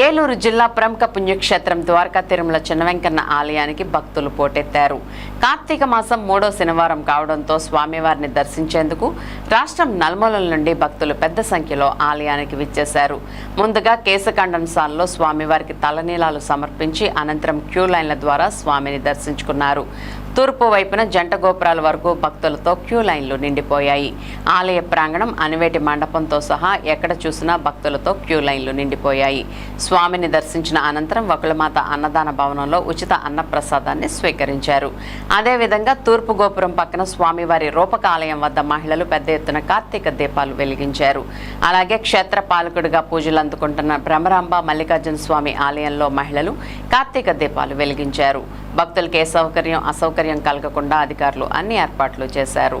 ఏలూరు జిల్లా ప్రముఖ పుణ్యక్షేత్రం ద్వారకా తిరుమల చిన్నవెంకన్న ఆలయానికి భక్తులు పోటెత్తారు. కార్తీక మాసం మూడో శనివారం కావడంతో స్వామివారిని దర్శించేందుకు రాష్ట్రం నల్మూలల నుండి భక్తులు పెద్ద సంఖ్యలో ఆలయానికి విచ్చేశారు. ముందుగా కేశఖండన్సాల్లో స్వామివారికి తలనీలాలు సమర్పించి అనంతరం క్యూ లైన్ల ద్వారా స్వామిని దర్శించుకున్నారు. తూర్పు వైపున జంట గోపురాల వరకు భక్తులతో క్యూ లైన్లు నిండిపోయాయి. ఆలయ ప్రాంగణం అనివేటి మండపంతో సహా ఎక్కడ చూసినా భక్తులతో క్యూ లైన్లు నిండిపోయాయి. స్వామిని దర్శించిన అనంతరం వకులమాత అన్నదాన భవనంలో ఉచిత అన్నప్రసాదాన్ని స్వీకరించారు. అదేవిధంగా తూర్పు గోపురం పక్కన స్వామివారి రూపక ఆలయం వద్ద మహిళలు పెద్ద ఎత్తున కార్తీక దీపాలు వెలిగించారు. అలాగే క్షేత్ర పాలకుడిగా పూజలు అందుకుంటున్న భ్రమరాంబ మల్లికార్జున స్వామి ఆలయంలో మహిళలు కార్తీక దీపాలు వెలిగించారు. భక్తులకి ఏ సౌకర్యం అసౌకర్యం కలగకుండా అధికారులు అన్ని ఏర్పాట్లు చేశారు.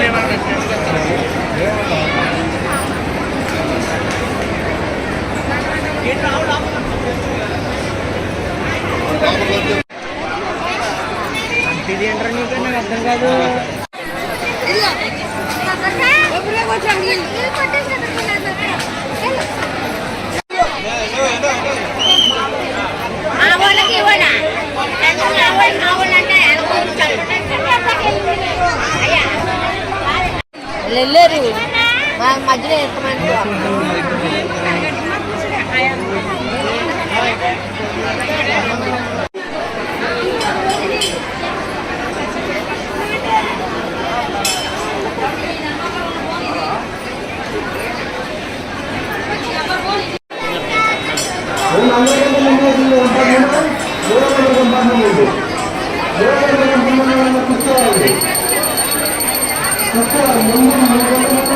మంది పంపించు ఎవరైనా తక్కువ ఉంది కొంచెం maju deh teman tua সকল মঙ্গল মঙ্গল